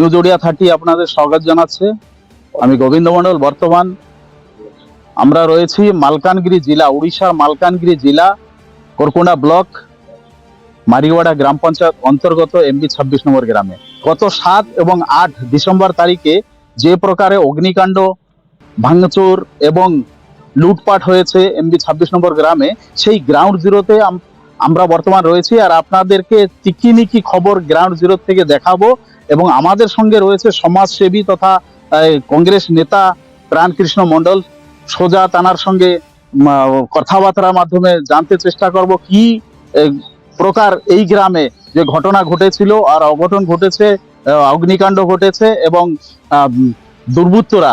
News Odia thirty আপনাদের স্বাগত জানাচ্ছে। আমি গোবিন্দ মণ্ডল, বর্তমান আমরা রয়েছি মালকানগিরি জেলা, উড়িষ্যার মালকানগিরি জেলা করকুন্ডা ব্লক, মারিওয়াড়া গ্রাম পঞ্চায়েত অন্তর্গত এমবি ছাব্বিশ নম্বর গ্রামে। গত সাত এবং আট ডিসেম্বর তারিখে যে প্রকারে অগ্নিকাণ্ড, ভাঙচুর এবং লুটপাট হয়েছে এমবি ছাব্বিশ নম্বর গ্রামে, সেই গ্রাউন্ড জিরোতে আমরা বর্তমান রয়েছি আর আপনাদেরকে তিকিনিকি খবর গ্রাউন্ড জিরো থেকে দেখাবো এবং আমাদের সঙ্গে রয়েছে সমাজসেবী তথা কংগ্রেস নেতা প্রাণকৃষ্ণ মণ্ডল। সোজা তানার সঙ্গে কথাবার্তার মাধ্যমে জানতে চেষ্টা করব কি প্রকার এই গ্রামে যে ঘটনা ঘটেছিল আর অঘটন ঘটেছে অগ্নিকাণ্ড ঘটেছে এবং দুর্বৃত্তরা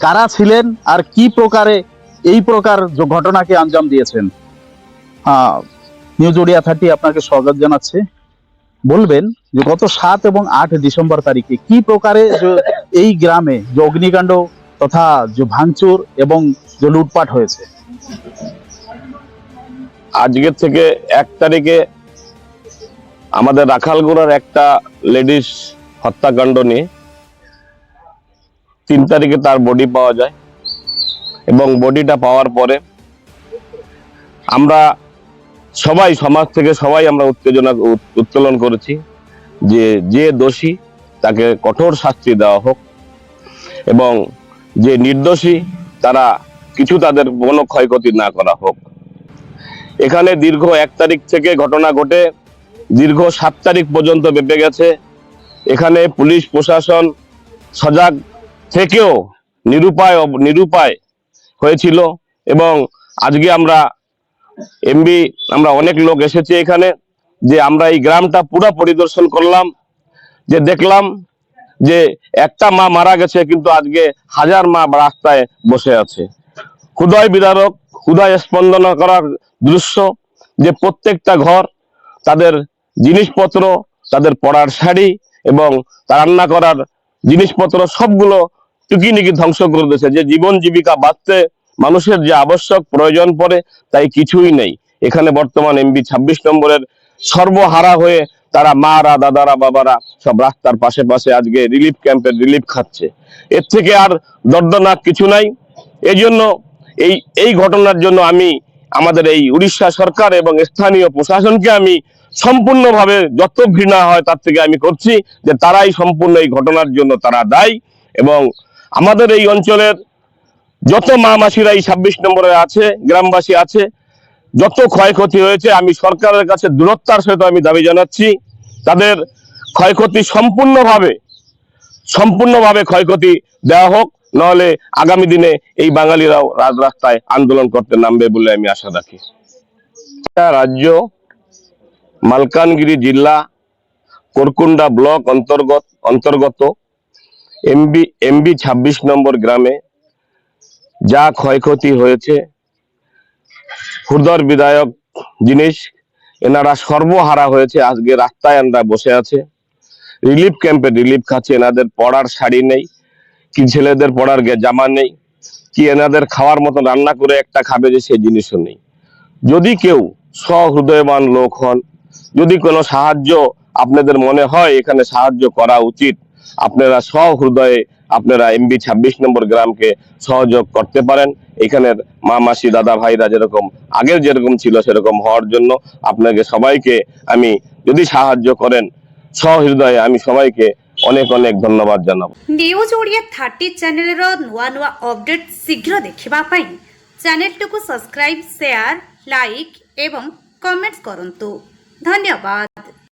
কারা ছিলেন আর কি প্রকারে এই প্রকার ঘটনাকে আঞ্জাম দিয়েছেন। নিউজ ওড়িয়া থার্টি আপনাকে স্বাগত জানাচ্ছে। বলবেন যে গত সাত এবং আট ডিসেম্বর তারিখে কি প্রকারে এই গ্রামে যে অগ্নিকাণ্ড তথা যে ভাঙচুর এবং যে লুটপাট হয়েছে? আজকের থেকে এক তারিখে আমাদের রাখালগুড়ার একটা লেডিস হত্যাকাণ্ড নিয়ে তিন তারিখে তার বডি পাওয়া যায় এবং বডিটা পাওয়ার পরে আমরা সবাই, সমাজ থেকে সবাই আমরা উত্তেজনা, উত- উত্তোলন করেছি যে যে দোষী তাকে কঠোর শাস্তি দেওয়া হোক এবং যে নির্দোষী তারা কিছু তাদের কোনো ক্ষয়ক্ষতি না করা হোক। এখানে দীর্ঘ এক তারিখ থেকে ঘটনা ঘটে, দীর্ঘ সাত তারিখ পর্যন্ত বেঁপে গেছে। এখানে পুলিশ, প্রশাসন সজাগ থেকেও নিরুপায় নিরুপায় হয়েছিল এবং আজকে আমরা এমবি আমরা অনেক লোক এসেছি এখানে, যে আমরা এই গ্রামটা পুরো পরিদর্শন করলাম, যে দেখলাম যে একটা মা মারা গেছে, কিন্তু আজকে হাজার মা রাস্তায় বসে আছে। হৃদয় বিদারক হৃদয় স্পন্দন করার দৃশ্য, যে প্রত্যেকটা ঘর, তাদের জিনিসপত্র, তাদের পড়ার শাড়ি এবং রান্না করার জিনিসপত্র সবগুলো টুকিনিকি ধ্বংস করে দিয়েছে। যে জীবন জীবিকা বাঁচতে মানুষের যে আবশ্যক প্রয়োজন পড়ে তাই কিছুই নেই। এখানে বর্তমান এমবি ছাব্বিশ নম্বরের সর্বহারা হয়ে তারা মারা, দাদারা, বাবারা সব রাস্তার পাশে পাশে আজকে রিলিফ ক্যাম্পের রিলিফ খাচ্ছে। এর থেকে আর দর্দনাক কিছু নাই। এই জন্য এই এই ঘটনার জন্য আমি আমাদের এই উড়িষ্যা সরকার এবং স্থানীয় প্রশাসনকে আমি সম্পূর্ণভাবে যত ঘৃণা হয় তার থেকে আমি করছি যে তারাই সম্পূর্ণ এই ঘটনার জন্য তারা দায়ী এবং আমাদের এই অঞ্চলের যত মা মাসিরা এই ছাব্বিশ নম্বরে আছে, গ্রামবাসী আছে, যত ক্ষয়ক্ষতি হয়েছে, আমি সরকারের কাছে দূরত্বার সহিত আমি দাবি জানাচ্ছি, তাদের ক্ষয়ক্ষতি সম্পূর্ণভাবে সম্পূর্ণভাবে ক্ষয়ক্ষতি দেওয়া হোক, নাহলে আগামী দিনে এই বাঙালিরাও রাজ রাস্তায় আন্দোলন করতে নামবে বলে আমি আশা রাখি। রাজ্য, মালকানগিরি জেলা করকুন্ডা ব্লক অন্তর্গত অন্তর্গত, এমবি এমবি ছাব্বিশ নম্বর গ্রামে যা ক্ষয়ক্ষতি হয়েছে হুদর বিধায়ক জিনিস, এনারা সর্বহারা হয়েছে, আজকে রাস্তায় এনারা বসে আছে। রিলিফ ক্যাম্পে রিলিফ খাচ্ছে, এনাদের পড়ার শাড়ি নেই, কি ছেলেদের পড়ার জামা নেই, কি এনাদের খাওয়ার মতো রান্না করে একটা খাবে যে সেই জিনিসও নেই। যদি কেউ সহৃদয়বান লোক হন, যদি কোনো সাহায্য আপনাদের মনে হয়, এখানে সাহায্য করা উচিত আপনারা সহৃদয়ে আপনারা এমবি ছাব্বিশ নম্বর গ্রামকে সহযোগ করতে পারেন। এখানের মা, মাসি, দাদা, ভাইরা যেরকম, আগের যেরকম ছিল সেরকম হওয়ার জন্য আপনাকে সবাইকে আমি যদি সাহায্য করেন, সহৃদয়ে আমি সবাইকে অনেক অনেক ধন্যবাদ জানাব। নিউজ ওড়িয়া থার্টি চ্যানেলের নূয়া নূয়া অপডেট শীঘ্র দেখিবা পাই। চ্যানেলটিকে সাবস্ক্রাইব শেয়ার লাইক এবং কমেন্টস করন্তু। ধন্যবাদ।